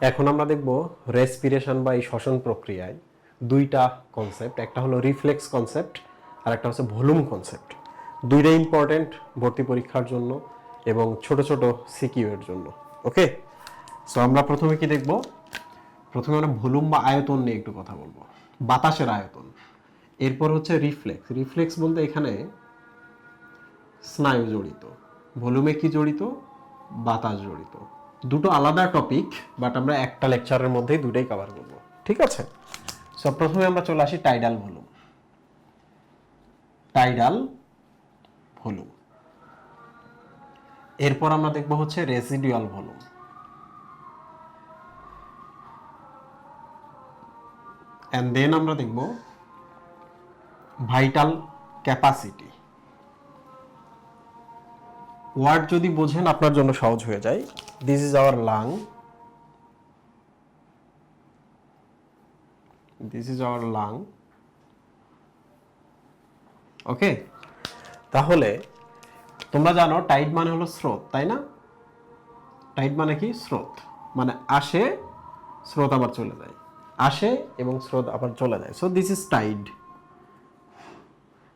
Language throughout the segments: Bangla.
এখন আমরা দেখব রেসপিরেশন বা এই শ্বসন প্রক্রিয়ায় দুইটা কনসেপ্ট একটা হলো রিফ্লেক্স কনসেপ্ট আর একটা হচ্ছে ভলিউম কনসেপ্ট দুইটাই ইম্পর্টেন্ট ভর্তি পরীক্ষার জন্য এবং ছোট ছোট সিকিউ এর জন্য ওকে সো আমরা প্রথমে কি দেখব? প্রথমে আমরা ভলিউম বা আয়তন নিয়ে একটু কথা বলব। বাতাসের আয়তন। এরপর হচ্ছে রিফ্লেক্স রিফ্লেক্স বলতে এখানে স্নায়ু জড়িত। ভলিউমে কি জড়িত? বাতাস জড়িত। দুটো আলাদা টপিক বাট আমরা একটা লেকচারের মধ্যেই দুটোই কভার করব। ঠিক আছে? সব প্রথমে আমরা চলে আসি টাইডাল ভলিউম টাইডাল ভলিউম এরপর আমরা দেখব হচ্ছে রেসিডুয়াল ভলিউম অ্যান্ড দেন আমরা দেখব ভাইটাল ক্যাপাসিটি ওয়ার্ড যদি বোঝেন, আপনার জন্য সহজ হয়ে যায়। This is our lung this is our lung okay তাহলে, তোমরা জানো টাইড মানে হলো স্রোত, তাই না? টাইড মানে কি? স্রোত। মানে আসে, স্রোত আবার চলে যায়। আসে এবং স্রোত আবার চলে যায়। সো দিস ইজ টাইড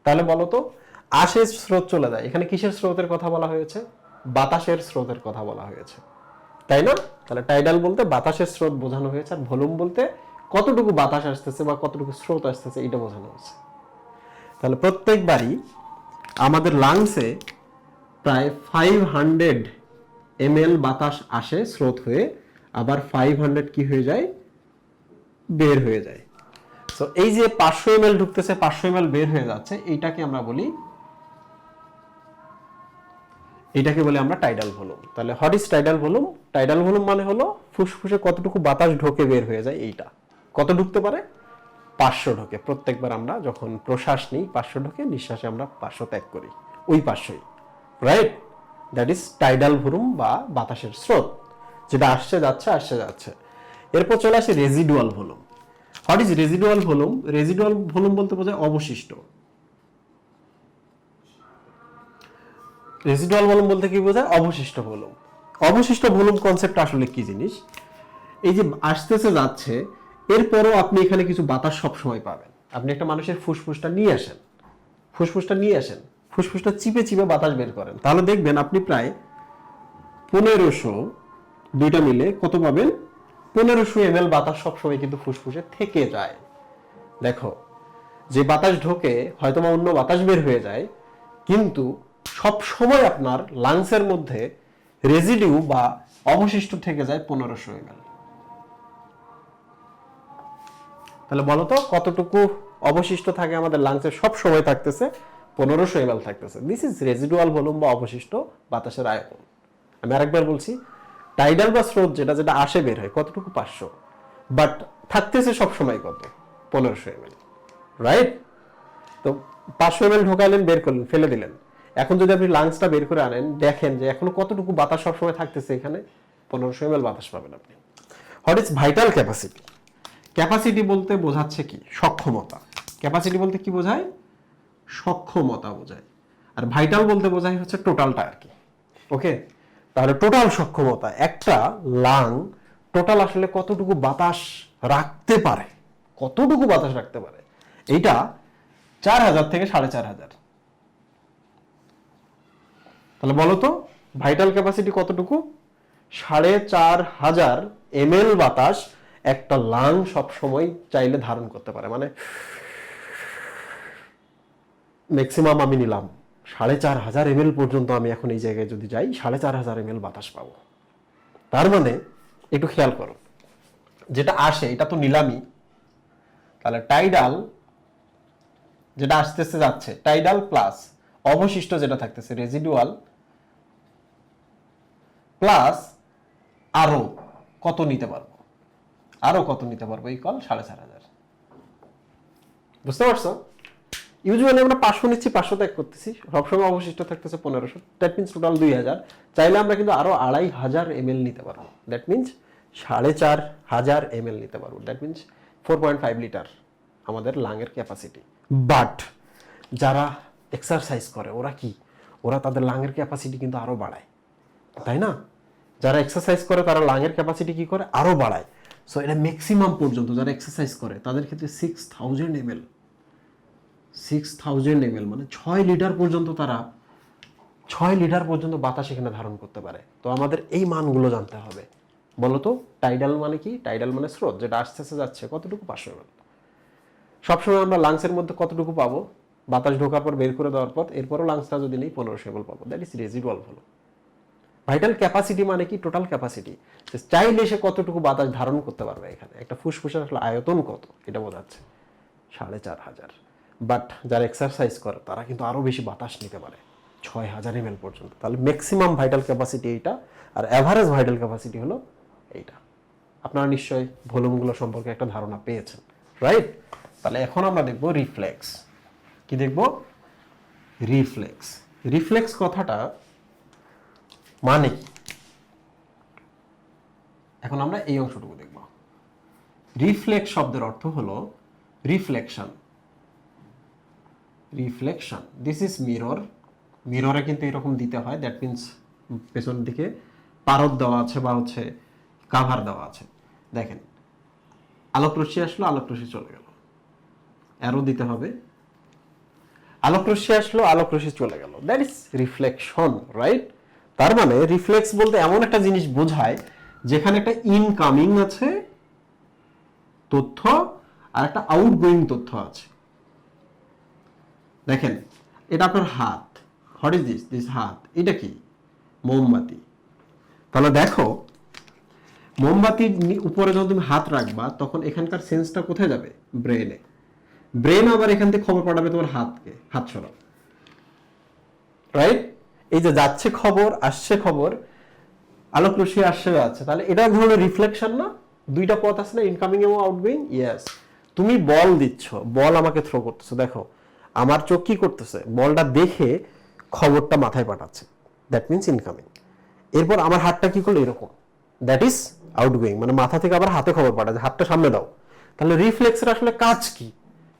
তাহলে বলো তো, আসে, স্রোত চলে যায়। এখানে কিসের স্রোতের কথা বলা হয়েছে? বাতাসের স্রোতের কথা বলা হয়েছে। তাই না? তাহলে টাইডাল বলতে বাতাসের স্রোত বোঝানো হয়েছে, আর ভলিউম বলতে কতটুকু বাতাস আসতেছে বা কতটুকু স্রোত আসতেছে এটা বোঝানো হয়েছে। তাহলে প্রত্যেকবারই আমাদের লাংসে প্রায় ফাইভ হান্ড্রেড এম বাতাস আসে স্রোত হয়ে, আবার ফাইভ হান্ড্রেড কি হয়ে যায়? বের হয়ে যায়। সো এই যে পাঁচশো এম ঢুকতেছে, পাঁচশো এম বের হয়ে যাচ্ছে, এইটাকে আমরা বলি এটাকে বলি আমরা টাইডাল ভলিউম তাহলে what is tidal volume tidal volume মানে হলো ফুসফুসে কতটুকু বাতাস ঢোকে বের হয়ে যায় এইটা। কত ঢুকতে পারে? পাঁচশো ঢোকে। প্রত্যেকবার আমরা যখন প্রশ্বাস নিই, পাঁচশো ঢোকে, নিঃশ্বাসে আমরা পাঁচশো ত্যাগ করি। ওই পাঁচশোই। Right that is tidal volume বা বাতাসের স্রোত। যেটা আসছে, যাচ্ছে আসছে, যাচ্ছে। এরপর চলে আসে residual volume what is residual volume residual volume বলতে বোঝায় অবশিষ্ট। রেজিডুয়াল ভলিউম বলতে কি বোঝায়? অবশিষ্ট ভলিউম অবশিষ্ট ভলিউম কনসেপ্ট আসলে কি জিনিস? এই যে আসতেছে যাচ্ছে, এরপরও আপনি এখানে কিছু বাতাস সব সময় পাবেন। আপনি একটা মানুষের ফুসফুসটা নিয়ে আসেন। ফুসফুসটা নিয়ে আসেন। ফুসফুসটা চিপে চিপে বাতাস বের করেন। তাহলে দেখবেন আপনি প্রায় পনেরোশো দুইটা মিলে কত পাবেন? পনেরোশো এম এল বাতাস সবসময় কিন্তু ফুসফুসে থেকে যায়। দেখো, যে বাতাস ঢোকে হয়তো বা অন্য বাতাস বের হয়ে যায়, কিন্তু সব সময় আপনার লাংসের মধ্যে রেজিডিউ বা অবশিষ্ট থেকে যায় পনেরোশো এম তাহলে বলো তো, কতটুকু অবশিষ্ট থাকে আমাদের লাংসের সব সময় থাকতেছে, পনেরোশো এম থাকতেছে। দিস ইজ রেজিডুয়াল ভলিউম বা অবশিষ্ট বাতাসের আয়তন। আমি আরেকবার বলছি টাইডাল বা স্রোত যেটা যেটা আসে বের হয়, কতটুকু? পাঁচশো। বাট থাকতেছে সব সময় কত? পনেরোশো এম রাইট তো পাঁচশো এম ঢোকালেন, বের করলেন, ফেলে দিলেন। এখন যদি আপনি লাংসটা বের করে আনেন, দেখেন যে এখনও কতটুকু বাতাস সবসময় থাকতেছে এখানে, পনেরোশো এম বাতাস পাবেন আপনি। What is vital capacity capacity বলতে বোঝাচ্ছে কি? সক্ষমতা। ক্যাপাসিটি বলতে কি বোঝায়? সক্ষমতা বোঝায়। আর ভাইটাল বলতে বোঝায় হচ্ছে টোটালটা আর কি। ওকে তাহলে টোটাল সক্ষমতা। একটা লাং টোটাল আসলে কতটুকু বাতাস রাখতে পারে? কতটুকু বাতাস রাখতে পারে? এইটা চার হাজার থেকে সাড়ে চার হাজার। তাহলে বলো তো ভাইটাল ক্যাপাসিটি কতটুকু? সাড়ে চার হাজার এম বাতাস একটা লাং সব সময় চাইলে ধারণ করতে পারে। মানে ম্যাক্সিমাম আমি নিলাম। সাড়ে চার হাজার এম পর্যন্ত আমি এখন এই জায়গায় যদি যাই, সাড়ে চার হাজার এম বাতাস পাবো। তার মানে একটু খেয়াল করো, যেটা আসে এটা তো নিলামই। তাহলে টাইডাল যেটা আসতেছে যাচ্ছে টাইডাল প্লাস অবশিষ্ট যেটা থাকতেছে রেজিডুয়াল প্লাস আরও কত নিতে পারব? আরও কত নিতে পারব? এই কল সাড়ে চার হাজার। বুঝতে পারছ? ইউজুয়ালি আমরা পাঁচশো নিচ্ছি, পাঁচশো ত্যাগ করতেছি। সবসময় অবশিষ্ট থাকতেছে পনেরোশো। দ্যাট মিনস টোটাল দুই হাজার। চাইলে আমরা কিন্তু আরও আড়াই হাজার এম নিতে পারব। দ্যাট মিনস সাড়ে চার হাজার এম নিতে পারব। That means four point five litre আমাদের লাংয়ের ক্যাপাসিটি বাট যারা এক্সারসাইজ করে, ওরা কি? ওরা তাদের লাংয়ের ক্যাপাসিটি কিন্তু আরও বাড়ায়। তাই না? যারা এক্সারসাইজ করে, তারা লাংয়ের ক্যাপাসিটি কি করে? আরও বাড়ায়। সো এটা ম্যাক্সিমাম পর্যন্ত যারা এক্সারসাইজ করে, তাদের ক্ষেত্রে six thousand M L six thousand M মানে ছয় লিটার পর্যন্ত তারা, ছয় লিটার পর্যন্ত বাতাস এখানে ধারণ করতে পারে। তো আমাদের এই মানগুলো জানতে হবে। বলতো টাইডাল মানে কি? টাইডাল মানে স্রোত, যেটা আসতে আসতে যাচ্ছে, কতটুকু পাঁচশো এম সবসময় আমরা লাংসের মধ্যে কতটুকু পাবো? বাতাস ঢোকার পর, বের করে দেওয়ার পর, এরপরও লাংসটা যদি নেই পনেরোশো এমএল পাবো। That is residual volume vital capacity মানে কি? টোটাল ক্যাপাসিটি চাইলে সে কতটুকু বাতাস ধারণ করতে পারবে এখানে? একটা ফুসফুসের আসলে আয়তন কত? এটা বোঝাচ্ছে সাড়ে চার হাজার। বাট যারা এক্সারসাইজ করে, তারা কিন্তু আরও বেশি বাতাস নিতে পারে। ছয় হাজার এমএল পর্যন্ত। তাহলে ম্যাক্সিমাম ভাইটাল ক্যাপাসিটি এইটা, আর অ্যাভারেজ ভাইটাল ক্যাপাসিটি হলো এইটা। আপনারা নিশ্চয়ই ভলিউমগুলো সম্পর্কে একটা ধারণা পেয়েছেন রাইট তাহলে এখন আমরা দেখব রিফ্লেক্স কি দেখব? রিফ্লেক্স রিফ্লেক্স কথাটা মানে কি? এখন আমরা এই অংশটুকু দেখব। রিফ্লেক্স শব্দের অর্থ হলো reflection. Reflection. This is mirror মিররে কিন্তু এরকম দিতে হয়। দ্যাট মিন্স পেছন দিকে পারদ দেওয়া আছে বা হচ্ছে কাভার দেওয়া আছে। দেখেন আলোক রশ্মি আসলো আলোক রশ্মি চলে গেল। অ্যারো দিতে হবে। আলোক রশ্মি আসলো আলোক রশ্মি চলে গেল। দ্যাট ইজ রিফ্লেকশন রাইট তার মানে রিফ্লেক্স বলতে এমন একটা জিনিস বোঝায় যেখানে একটা ইনকামিং আছে, তথ্য, আর একটা আউটগোয়িং তথ্য আছে। দেখেন, এটা আপনার হাত। হোয়াট ইজ দিস দিস হাত। এটা কি? মোমবাতি। তাহলে দেখো, মোমবাতির উপরে যখন তুমি হাত রাখবা, তখন এখানকার সেন্সটা কোথায় যাবে? ব্রেনে ব্রেন আবার এখান থেকে খবর পাঠাবে তোমার হাতকে, হাত সরাও। রাইট এই যে যাচ্ছে খবর, আসছে খবর, আলোক রশ্মি আসছে যাচ্ছে তাহলে এটা এক ধরনের রিফ্লেকশন না? দুইটা পথ আছে না ইনকামিং এবং আউটগোয়িং ইয়েস তুমি বল দিচ্ছ, বল আমাকে থ্রো করতেছে। দেখো, আমার চোখ কি করতেছে? বলটা দেখে খবরটা মাথায় পাঠাচ্ছে। দ্যাট মিনস ইনকামিং এরপর আমার হাতটা কি করল? এরকম। দ্যাট ইজ আউটগোয়িং মানে মাথা থেকে আবার হাতে খবর পাঠাচ্ছে। হাতটা সামনে দাও। তাহলে রিফ্লেক্সের আসলে কাজ কি?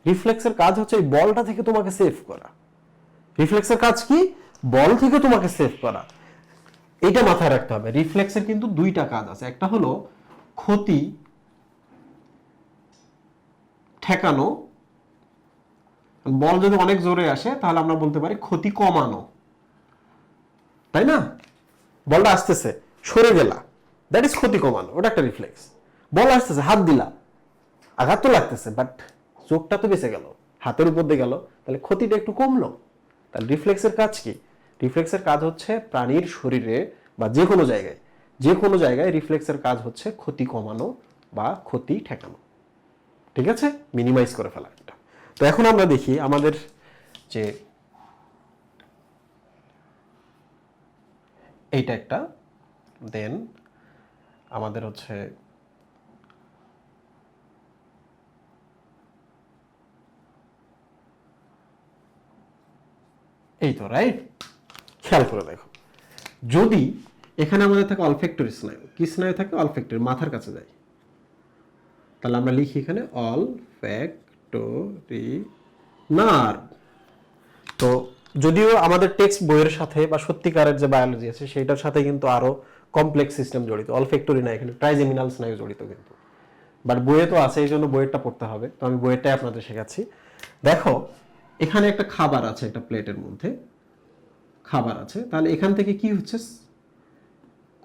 রিফ্লেক্সের কাজ হচ্ছে এই বলটা থেকে তোমাকে সেভ করা। রিফ্লেক্সের কাজ কি? বল থেকে তোমাকে সেভ করা। এটা মাথায় রাখতে হবে। রিফ্লেক্সের কিন্তু দুইটা কাজ আছে। একটা হলো ক্ষতি ঠেকানো। বল যদি অনেক জোরে আসে, তাহলে আমরা বলতে পারি ক্ষতি কমানো। তাই না? বলটা আসতেছে, সরে গেলা। দ্যাট ইজ ক্ষতি কমানো। ওটা একটা রিফ্লেক্স বল আসতেছে, হাত দিলা। আঘাত তো লাগতেছে বাট চোখটা তো বেঁচে গেল। হাতের উপর দিয়ে গেল। তাহলে ক্ষতিটা একটু কমলো। তাহলে রিফ্লেক্সের কাজ কি? রিফ্লেক্সের কাজ হচ্ছে প্রাণীর শরীরে বা যে কোনো জায়গায় যে কোনো জায়গায় রিফ্লেক্সের কাজ হচ্ছে ক্ষতি কমানো বা ক্ষতি ঠেকানো। ঠিক আছে? মিনিমাইজ করে ফেলা এটা তো এখন আমরা দেখি আমাদের যে এইটা একটা দেন আমাদের হচ্ছে এই তো রাইট খেয়াল করে দেখো। যদি এখানে আমাদের থাকে অলফেক্টরি স্নায়ু কি স্নায়ু থাকে? অলফেক্টরি মাথার কাছে যায় তাহলে আমরা লিখি এখানে অলফ্যাক্টরি নার্ভ তো যদিও আমাদের টেক্সট বইয়ের সাথে বা সত্যিকারের যে বায়োলজি আছে সেটার সাথে কিন্তু আরও কমপ্লেক্স সিস্টেম জড়িত। অলফেক্টরি না, এখানে ট্রাইজেমিনাল স্নায়ু জড়িত কিন্তু। বাট বইয়ে তো আছে এই জন্য বইয়েরটা পড়তে হবে। তো আমি বইয়েরটাই আপনাদের শেখাচ্ছি। দেখো, এখানে একটা খাবার আছে একটা প্লেটের মধ্যে। খাবার আছে, তাহলে এখান থেকে কি হচ্ছে?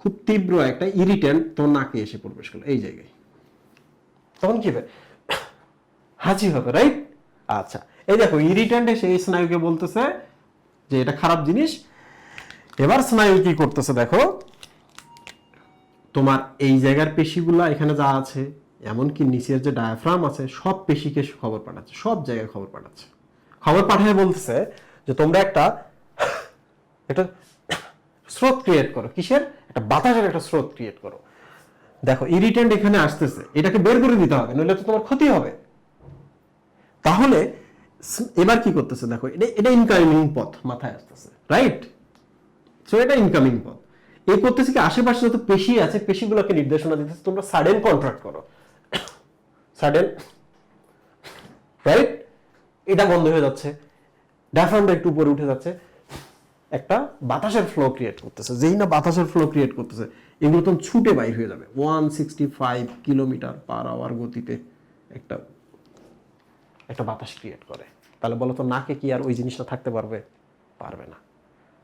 খুব তীব্র একটা ইরিটেন্ট তোর নাকে এসে প্রবেশ করল এই জায়গায়। তখন কি হবে? হবে রাইট আচ্ছা এই দেখো ইরিটেন্ট এসে এই স্নায়ুকে বলতেছে যে এটা খারাপ জিনিস। এবার স্নায়ু কি করতেছে দেখো, তোমার এই জায়গার পেশিগুলা এখানে যা আছে, এমনকি নিচের যে ডায়াফ্রাম আছে, সব পেশিকে খবর পাঠাচ্ছে, সব জায়গায় খবর পাঠাচ্ছে। খবর পাঠায় বলতেছে যে তোমরা একটা একটা স্রোত ক্রিয়েট করো। কিসের? একটা বাতাসের একটা স্রোত ক্রিয়েট করো। দেখো ইরিটেন্ট এখানে আসতেছে। এটাকে বের করে দিতে হবে, নইলে তো তোমার ক্ষতি হবে। তাহলে এবার কি করতেছে দেখো, এটা এটা ইনকামিং পথ মাথায় আসতেছে রাইট সো এটা ইনকামিং পথ। এই করতেছে কি, আশেপাশে যত পেশি আছে, পেশিগুলোকে নির্দেশনা দিতেছে, তোমরা সাডেন কন্ট্রাক্ট করো। সাডেন রাইট এটা বন্ধ হয়ে যাচ্ছে। ডায়াফ্রামটা একটু উপরে উঠে যাচ্ছে। একটা বাতাসের ফ্লো ক্রিয়েট করতেছে। যেই না বাতাসের ফ্লো ক্রিয়েট করতেছে, এগুলো তখন ছুটে বাইর হয়ে যাবে। One sixty five kilometre per hour গতিতে একটা একটা বাতাস ক্রিয়েট করে। তাহলে বলো তো, নাকে কি আর ওই জিনিসটা থাকতে পারবে? পারবে না।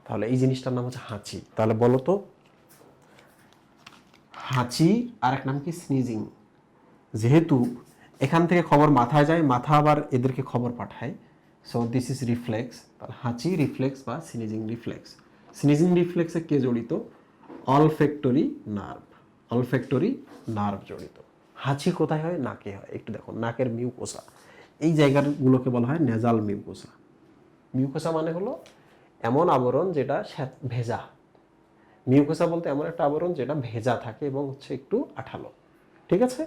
তাহলে এই জিনিসটার নাম হচ্ছে হাঁচি। তাহলে বলো তো, হাঁচি আর এক নাম কি? স্নিজিং যেহেতু এখান থেকে খবর মাথায় যায়, মাথা আবার এদেরকে খবর পাঠায়। সো দিস ইজ রিফ্লেক্স হাঁচি রিফ্লেক্স বা স্নিজিং রিফ্লেক্স স্নিজিং রিফ্লেক্সে কে জড়িত? অলফ্যাক্টরি নার্ভ অলফ্যাক্টরি নার্ভ জড়িত। হাঁচি কোথায় হয়? নাকে হয়। একটু দেখো নাকের মিউকোসা এই জায়গাগুলোকে বলা হয় নেজাল মিউকোসা মিউকোসা মানে হলো এমন আবরণ যেটা ভেজা। মিউকোসা বলতে এমন একটা আবরণ যেটা ভেজা থাকে এবং হচ্ছে একটু আঠালো। ঠিক আছে?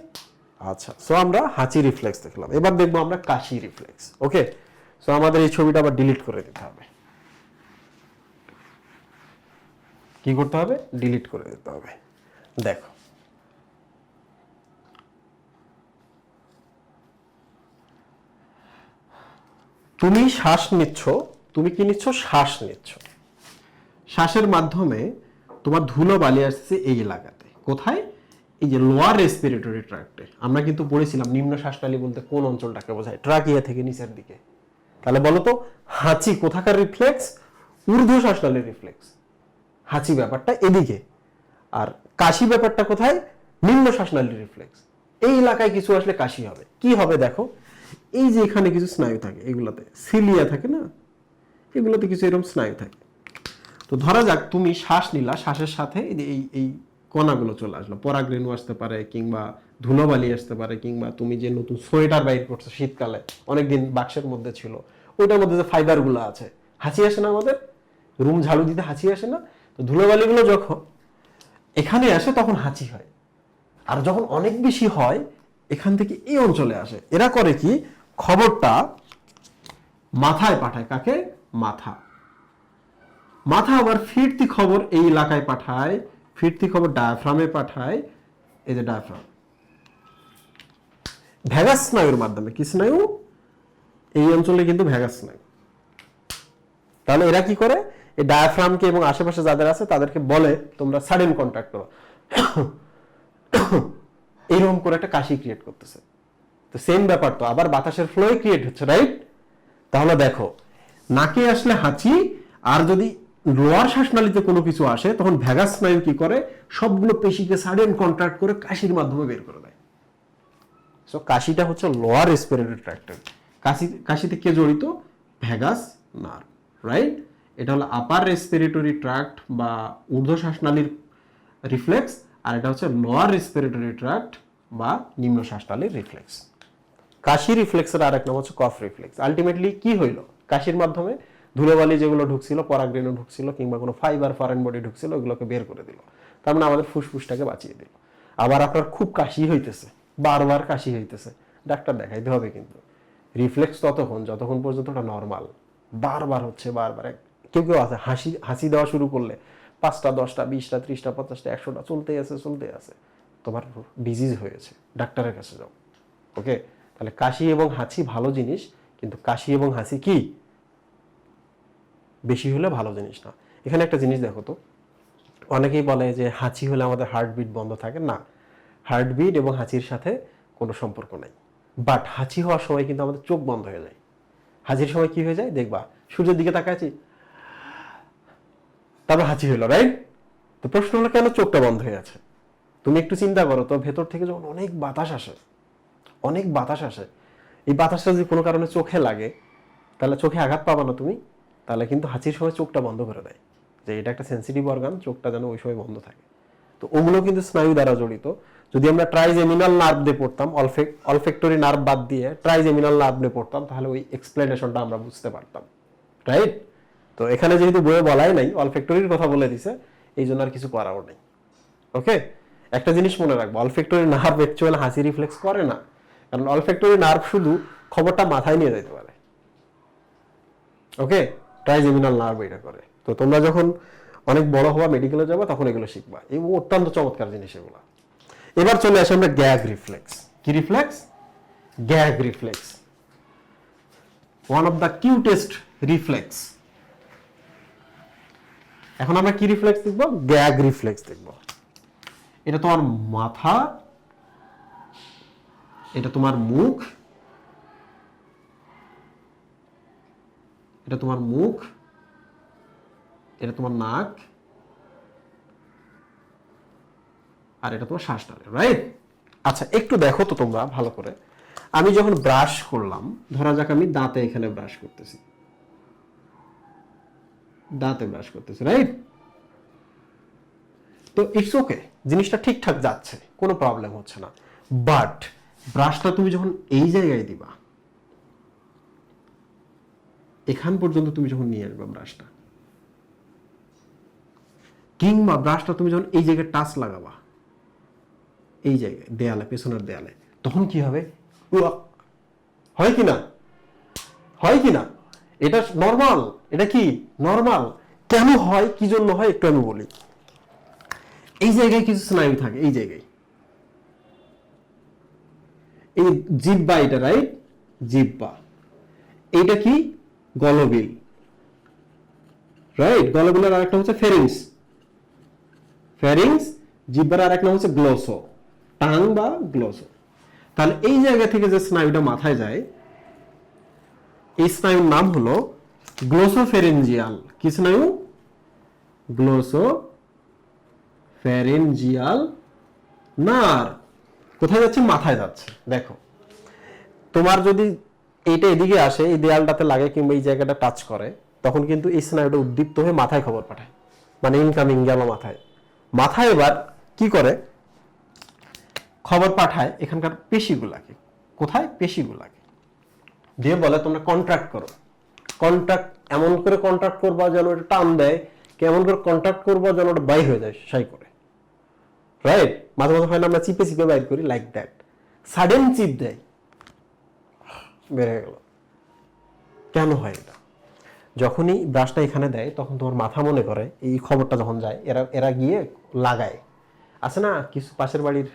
আচ্ছা সো আমরা হাঁচি রিফ্লেক্স দেখলাম। এবার দেখব আমরা কাশি রিফ্লেক্স ওকে সো আমাদের এই ছবিটা আবার ডিলিট করে দিতে হবে। কি করতে হবে? ডিলিট করে দিতে হবে। দেখো। তুমি শ্বাস নিচ্ছ, তুমি কি নিচ্ছ? শ্বাস নিচ্ছ। শ্বাসের মাধ্যমে তোমার ধুলো বালি আসছে এই এলাকাতে। কোথায়? এই যে লোয়ার রেসপিরেটরি ট্র্যাক্টে আমরা কিন্তু পড়েছিলাম নিম্ন শ্বাসনালী বলতে কোন অঞ্চলটাকে বোঝায়? ট্রাকিয়া থেকে নিচের দিকে। তাহলে বলো তো, হাঁচি কোথাকার রিফ্লেক্স ঊর্ধ্ব শ্বাসনালীর রিফ্লেক্স হাঁচি ব্যাপারটা এদিকে। আর কাশি ব্যাপারটা কোথায়? নিম্ন শ্বাসনালীর রিফ্লেক্স এই এলাকায় কিছু আসলে কাশি হবে। কি হবে দেখো? এই যে এখানে কিছু স্নায়ু থাকে, এগুলোতে সিলিয়া থাকে না? এগুলোতে কিছু এরকম স্নায়ু থাকে। তো ধরা যাক তুমি শ্বাস নিলা, শ্বাসের সাথে এই এই কণাগুলো চলে আসলো। পরাগরেণু আসতে পারে কিংবা ধুলোবালি আসতে পারে কিংবা তুমি যে নতুন সোয়েটার বাইর করছ শীতকালে, অনেকদিন বাক্সের মধ্যে ছিল, ওইটার মধ্যে যে ফাইবারগুলো আছে হাঁচি আসে না আমাদের? রুম ঝাড়ু দিতে হাঁচি আসে না? তো ধুলোবালিগুলো যখন এখানে আসে তখন হাঁচি হয়। আর যখন অনেক বেশি হয়, এখান থেকে এই অঞ্চলে আসে। এরা করে কি? খবরটা মাথায় পাঠায়। কাকে? মাথা। মাথা আবার ফিরতি খবর এই এলাকায় পাঠায় ফিরতি খবর ডায়াফ্রামে পাঠায়, এই যে ডায়াফ্রাম ভ্যাগাস স্নায়ুর মাধ্যমে, কি স্নায়ু? এই অঞ্চলে কিন্তু ভ্যাগাস স্নায়ু। তাহলে এরা কি করে? এই ডায়াফ্রামকে এবং আশেপাশে যাদের আছে, তাদেরকে বলে, তোমরা সাডেন কন্ট্যাক্ট করো। এইরকম করে একটা কাশি ক্রিয়েট করতেছে। তো সেম ব্যাপার তো, আবার বাতাসের ফ্লোই ক্রিয়েট হচ্ছে রাইট তাহলে দেখো, নাকে আসলে হাঁচি, আর যদি লোয়ার শ্বাসনালীতে কোনো কিছু আসে, তখন ভ্যাগাস স্নায়ু কি করে? সবগুলো পেশিকে সাডেন কন্ট্রাক্ট করে কাশির মাধ্যমে বের করে দেয়। সো কাশিটা হচ্ছে লোয়ার রেসপিরেটরি ট্র্যাক্টের কাশি, কাশিতে কে জড়িত? ভ্যাগাস নার্ভ রাইট এটা হলো আপার রেসপিরেটরি ট্র্যাক্ট বা ঊর্ধ্ব শ্বাসনালীর রিফ্লেক্স আর এটা হচ্ছে লোয়ার রেসপিরেটরি ট্র্যাক্ট বা নিম্ন শ্বাসনালীর রিফ্লেক্স কাশি রিফ্লেক্সের আরেক নাম হচ্ছে কফ রিফ্লেক্স আলটিমেটলি কি হইল? কাশির মাধ্যমে ধুলোবালি যেগুলো ঢুকছিল, পরাগরেণু ঢুকছিল কিংবা কোনো ফাইবার ফরেন বডি ঢুকছিল, ওগুলোকে বের করে দিল। তার মানে আমাদের ফুসফুসটাকে বাঁচিয়ে দিল। আবার আপনার খুব কাশি হইতেছে, বারবার কাশি হইতেছে। ডাক্তার দেখাইতে হবে কিন্তু। রিফ্লেক্স ততক্ষণ, যতক্ষণ পর্যন্ত ওটা নর্মাল বারবার হচ্ছে, বারবার। কেউ কেউ আছে, হাসি হাসি দেওয়া শুরু করলে পাঁচটা, দশটা, বিশটা, ত্রিশটা পঞ্চাশটা একশোটা, চলতেই আছে চলতেই আছে। তোমার ডিজিজ হয়েছে, ডাক্তারের কাছে যাও। ওকে তাহলে কাশি এবং হাঁচি ভালো জিনিস, কিন্তু কাশি এবং হাসি কি? বেশি হলে ভালো জিনিস না। এখানে একটা জিনিস দেখো তো, অনেকেই বলে যে হাঁচি হলে আমাদের হার্টবিট বন্ধ থাকে। না হার্টবিট এবং হাঁচির সাথে কোনো সম্পর্ক নাই। বাট হাঁচি হওয়ার সময় কিন্তু আমাদের চোখ বন্ধ হয়ে যায়। হাঁচির সময় কি হয়ে যায়? দেখবা, সূর্যের দিকে তাকাচ্ছি তারপর হাঁচি হলো রাইট তো প্রশ্ন হলো, কেন চোখটা বন্ধ হয়ে আছে? তুমি একটু চিন্তা করো তো, ভেতর থেকে যখন অনেক বাতাস আসে, অনেক বাতাস আসে, এই বাতাসটা যদি কোনো কারণে চোখে লাগে, তাহলে চোখে আঘাত পাবা না তুমি? তাহলে কিন্তু হাঁচির সময় চোখটা বন্ধ করে দেয়। যে এটা একটা সেন্সিটিভ অর্গান চোখটা যেন ওই সময় বন্ধ থাকে। তো ওগুলো কিন্তু স্নায়ু দ্বারা জড়িত। যদি আমরা ট্রাইজেমিনাল নার্ভ দিয়ে পড়তাম অলফেক অলফেক্টরি নার্ভ বাদ দিয়ে ট্রাইজেমিনাল নার্ভ দিয়ে পড়তাম, তাহলে ওই এক্সপ্লেনেশনটা আমরা বুঝতে পারতাম। রাইট তো এখানে যেহেতু বইয়ে বলাই নাই অলফেক্টরির কথা বলে দিছে, এই জন্য আর কিছু করাও নেই। ওকে একটা জিনিস মনে রাখব অলফেক্টরি নার্ভ অ্যাকচুয়াল হাসি রিফ্লেক্স করে না। কারণ অলফেক্টরি নার্ভ শুধু খবরটা মাথায় নিয়ে যেতে পারে। ওকে ট্রাইজেমিনাল নার্ভ এটা করে। তো তোমরা যখন অনেক বড় হওয়া মেডিকেলে যাবে, তখন এগুলো শিখবা। এই অত্যন্ত চমৎকার জিনিস এগুলো। এবার চলে আসে আমরা গ্যাগ রিফ্লেক্স কি reflex gag reflex one of the cutest reflex এখন আমরা কি রিফ্লেক্স দেখব? গ্যাগ রিফ্লেক্স দেখব। এটা তোমার মাথা, এটা তোমার মুখ এটা তোমার মুখ, এটা তোমার নাক, আর এটা তোমার শ্বাস নালে রাইট আচ্ছা একটু দেখো তো তোমরা, ভালো করে। আমি যখন ব্রাশ করলাম, ধরা যাক আমি দাঁতে এখানে ব্রাশ করতেছি। দাঁতে ব্রাশ করতেছি রাইট তো ইটস ওকে জিনিসটা ঠিকঠাক যাচ্ছে, কোনো প্রবলেম হচ্ছে না। বাট ব্রাশটা তুমি যখন এই জায়গায় দিবা এখান পর্যন্ত তুমি যখন নিয়ে আসবে ব্রাশটা কিংবা ব্রাশটা তুমি যখন এই জায়গায় টাচ লাগাবা, এই জায়গায়, দেয়ালে, পেছনের দেয়ালে, তখন কি হবে? হয় কি না? হয় কি না? এটা নর্মাল এটা কি? নর্মাল কেন হয়? কি জন্য হয়? একটু আমি বলি। এই জায়গায় কিছু স্নায়ু থাকে, এই জায়গায়। এই জিব্বা এটা রাইট জিব্বা। এটা কি? গলবিল রাইট গলবিলের আরেকটা হচ্ছে ফেরিংস। ফেরিংস, জিব্বার আর একটা হচ্ছে গ্লোসো। টাং বা গ্লোসো। তাহলে এই জায়গা থেকে যে স্নায়ুটা মাথায় যায়, এই স্নায়ুর নাম হলো গ্লোসোফেরেঞ্জিয়াল। কি স্নায়ু? গ্লোসো ফ্যারেঞ্জিয়াল নার। কোথায় যাচ্ছে? মাথায় যাচ্ছে। দেখো, তোমার যদি এইটা এদিকে আসে, এই দেয়ালটাতে লাগে কিংবা এই জায়গাটা টাচ করে, তখন কিন্তু এই স্নায়ুটা উদ্দীপ্ত হয়ে মাথায় খবর পাঠায় মানে ইনকামিং গেল মাথায়। মাথায় এবার কি করে? খবর পাঠায় এখানকার পেশিগুলাকে। কোথায়? পেশিগুলাকে। দিয়ে বলে, তোমরা কন্ট্রাক্ট করো। কন্ট্রাক্ট এমন করে কন্ট্রাক্ট করবা যেন এটা টান দেয় কেমন করে কন্ট্রাক্ট করবা যেন ওটা বাই হয়ে যায়, সাই করে। রাইট মাঝে মাঝে হয় না, আমরা চিপে চিপে বাইর করি লাইক দ্যাট সাডেন চিপ দেয়। হয়ে গেল। কেন হয় এটা? যখনই ব্রাশটা এখানে দেয়, তখন তোমার মাথা মনে করে, এই খবরটা যখন যায়, এরা এরা গিয়ে লাগায়। আছে না, কিছু পাশের বাড়ির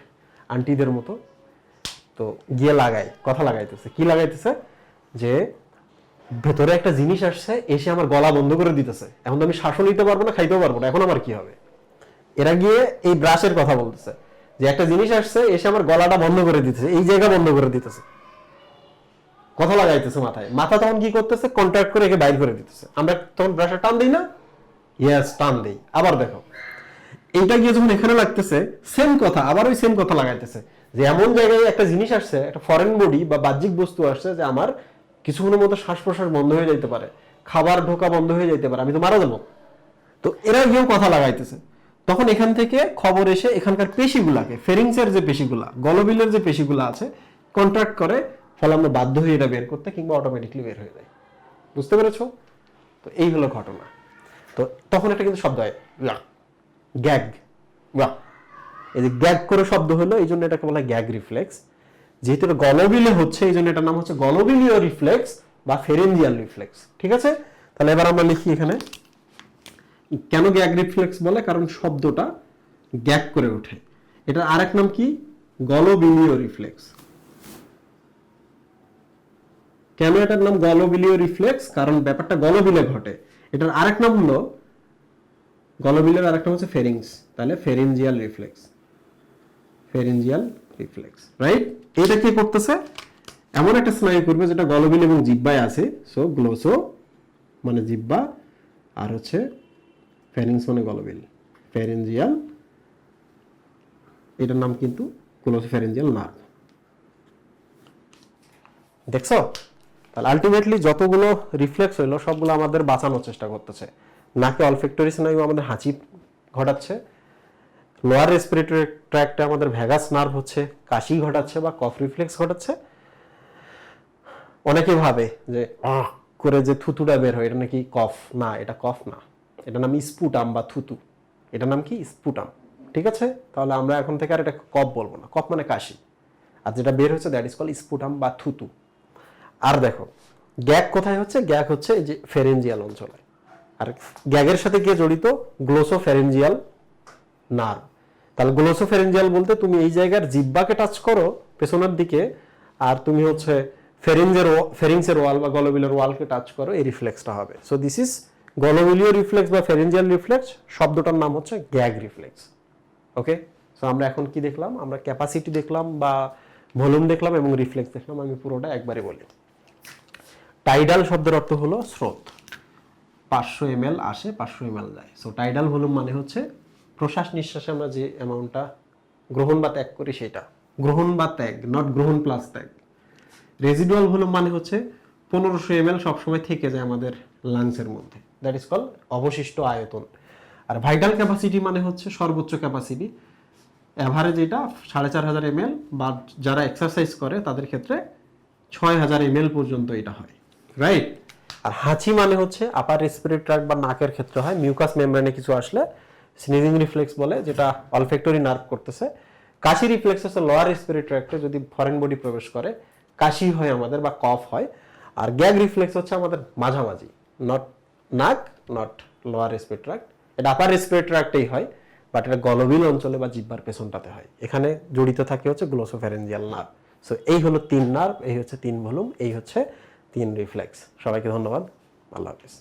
আন্টিদের মতো? তো গিয়ে লাগায়, কথা লাগাইতেছে। কি লাগাইতেছে? যে ভেতরে একটা জিনিস আসছে, এসে আমার গলা বন্ধ করে দিতেছে। এখন তো আমি শ্বাসও নিতে পারব না, খাইতেও পারব না। এখন আমার কি হবে? এরা গিয়ে এই ব্রাশের কথা বলতেছে। যে একটা জিনিস আসছে, এসে আমার গলাটা বন্ধ করে দিতেছে, এই জায়গা বন্ধ করে দিতেছে। কথা লাগাইতেছে মাথায়। মাথা তখন কি করতেছে? কন্ট্রাক্ট করে একে বাইর করে দিতেছে। আমরা তখন ব্রাশে টান দিই না? ইয়েস টান দিই। আবার দেখো। এইটা গিয়ে যখন এখানে লাগতেছে সেম কথা, আবার ওই সেম কথা লাগাইতেছে। যে এমন জায়গায় একটা জিনিস আসছে, একটা ফরেন বডি বা বাহ্যিক বস্তু আসছে যে আমার কিছুক্ষণের মতো শ্বাস প্রশ্বাস বন্ধ হয়ে যাইতে পারে। খাবার ঢোকা বন্ধ হয়ে যাইতে পারে। আমি তো মারা যাব। তো এরা গিয়েও কথা লাগাইতেছে। তখন এখান থেকে খবর এসে এখানকার পেশিগুলাকে ফেরিংসের যে পেশিগুলা গলবিলের যে পেশিগুলা আছে কন্ট্রাক্ট করে ফলে আমরা বাধ্য হয়ে এটা বের করতে কিংবা অটোমেটিকলি বের হয়ে যায় বুঝতে পেরেছ? তো এই হলো ঘটনা। তো তখন এটা কিন্তু শব্দ হয়, গ্যাগ। এই যে গ্যাগ করে শব্দ হলো, এই জন্য এটাকে বলা হয় গ্যাগ রিফ্লেক্স। যেহেতু এটা গলবিলে হচ্ছে, এই জন্য এটার নাম হচ্ছে গলবিলীয় রিফ্লেক্স বা ফেরেঞ্জিয়াল রিফ্লেক্স। ঠিক আছে? তাহলে এবার আমরা লিখি এখানে। কেন গ্যাগ রিফ্লেক্স বলে? কারণ শব্দটা গ্যাগ করে ওঠে। এটার আরেক নাম কি? গলবিলীয় রিফ্লেক্স। কেন এটার নাম গলবিলীয় রিফ্লেক্স? কারণ ব্যাপারটা গলবিলে ঘটে। এটার আরেক নাম হলো, গলবিলের আরেকটা হচ্ছে ফেরিংস। তাহলে pharyngeal reflex. Pharyngeal reflex right এটা কি করতেছে? এমন একটা স্নায়ু করবে যেটা গলবিল এবং জিব্বায় আছে। সো গ্লোসো মানে জিব্বা, আর হচ্ছে ফেরিংস মানে গলবিল। ফেরেঞ্জিয়াল, এটার নাম কিন্তু গ্লোসো ফেরেঞ্জিয়াল নার্ভ দেখছ? তাহলে আলটিমেটলি যতগুলো রিফ্লেক্স হইল, সবগুলো আমাদের বাঁচানোর চেষ্টা করতেছে। নাকি অলফেক্টরি স্নায়ু আমাদের হাঁচি ঘটাচ্ছে। লোয়ার রেসপিরেটরি ট্র্যাকটা আমাদের ভ্যাগাস নার্ভ হচ্ছে, কাশি ঘটাচ্ছে বা কফ রিফ্লেক্স ঘটাচ্ছে। অনেকে ভাবে যে করে যে থুতুটা বের হয়, এটা নাকি কফ না, এটা কফ না। এটা নাম স্পুটাম বা থুতু। এটা নাম কি? স্পুটাম। ঠিক আছে? তাহলে আমরা এখন থেকে আর এটা কফ বলব না। কফ মানে কাশি। আর যেটা বের হচ্ছে দ্যাট ইজ কল স্পুটাম বা থুতু। আর দেখো, গ্যাগ কোথায় হচ্ছে? গ্যাগ হচ্ছে এই যে ফেরেঞ্জিয়াল অঞ্চলে। আর গ্যাগের সাথে কে জড়িত? গ্লোসো ফেরেঞ্জিয়াল নার্ভ তাহলে গ্লোসো ফেরেঞ্জিয়াল বলতে তুমি এই জায়গার জিব্বাকে টাচ করো পেছনের দিকে, আর তুমি হচ্ছে ফেরিঞ্জের ফেরিংসের ওয়াল বা গলবিলের ওয়ালকে টাচ করো, এই রিফ্লেক্সটা হবে। সো দিস ইজ গলবিলীয় রিফ্লেক্স বা ফেরেঞ্জিয়াল রিফ্লেক্স শব্দটার নাম হচ্ছে গ্যাগ রিফ্লেক্স ওকে সো আমরা এখন কি দেখলাম? আমরা ক্যাপাসিটি দেখলাম বা ভলিউম দেখলাম এবং রিফ্লেক্স দেখলাম, আমি পুরোটা একবারে বলি। টাইডাল শব্দের অর্থ হলো স্রোত। পাঁচশো এম আসে, পাঁচশো এম যায়। সো টাইডাল ভলিউম মানে হচ্ছে প্রশ্বাস নিঃশ্বাসে আমরা যে অ্যামাউন্টটা গ্রহণ বা ত্যাগ করি সেটা। গ্রহণ বা ত্যাগ নট গ্রহণ প্লাস ত্যাগ। রেজিডুয়াল ভলিউম মানে হচ্ছে পনেরোশো এম সবসময় থেকে যায় আমাদের লাংসের মধ্যে। দ্যাট ইজ কল অবশিষ্ট আয়তন। আর ভাইটাল ক্যাপাসিটি মানে হচ্ছে সর্বোচ্চ ক্যাপাসিটি অ্যাভারেজ এটা সাড়ে চার হাজার এম বা যারা এক্সারসাইজ করে, তাদের ক্ষেত্রে ছয় হাজার এম পর্যন্ত এটা হয়। রাইট আর হাঁচি মানে হচ্ছে আপার রেসপিরেটরি ট্র্যাক্ট বা নাকের ক্ষেত্রে হয় মিউকাস মেমব্রেনে কিছু আসলে স্নিজিং রিফ্লেক্স বলে, যেটা অলফেক্টরি নার্ভ করতেছে। কাশি রিফ্লেক্স হচ্ছে লোয়ার রেসপিরেটরি ট্র্যাক্টে যদি ফরেন বডি প্রবেশ করে, কাশি হয় আমাদের বা কফ হয়। আর গ্যাগ রিফ্লেক্স হচ্ছে আমাদের মাঝামাঝি নট নাক নট লোয়ার রেসপিরেটরি ট্র্যাক্ট এটা আপার রেসপিরেটরি ট্র্যাক্টেই হয় বাট এটা গলবিল অঞ্চলে বা জিব্বার পেছনটাতে হয়। এখানে জড়িত থাকে হচ্ছে গ্লোসোফ্যারেঞ্জিয়াল নার্ভ সো এই হলো তিন নার্ভ এই হচ্ছে তিন ভলুম এই হচ্ছে তিন রিফ্লেক্স সবাইকে ধন্যবাদ। আল্লাহ হাফিজ।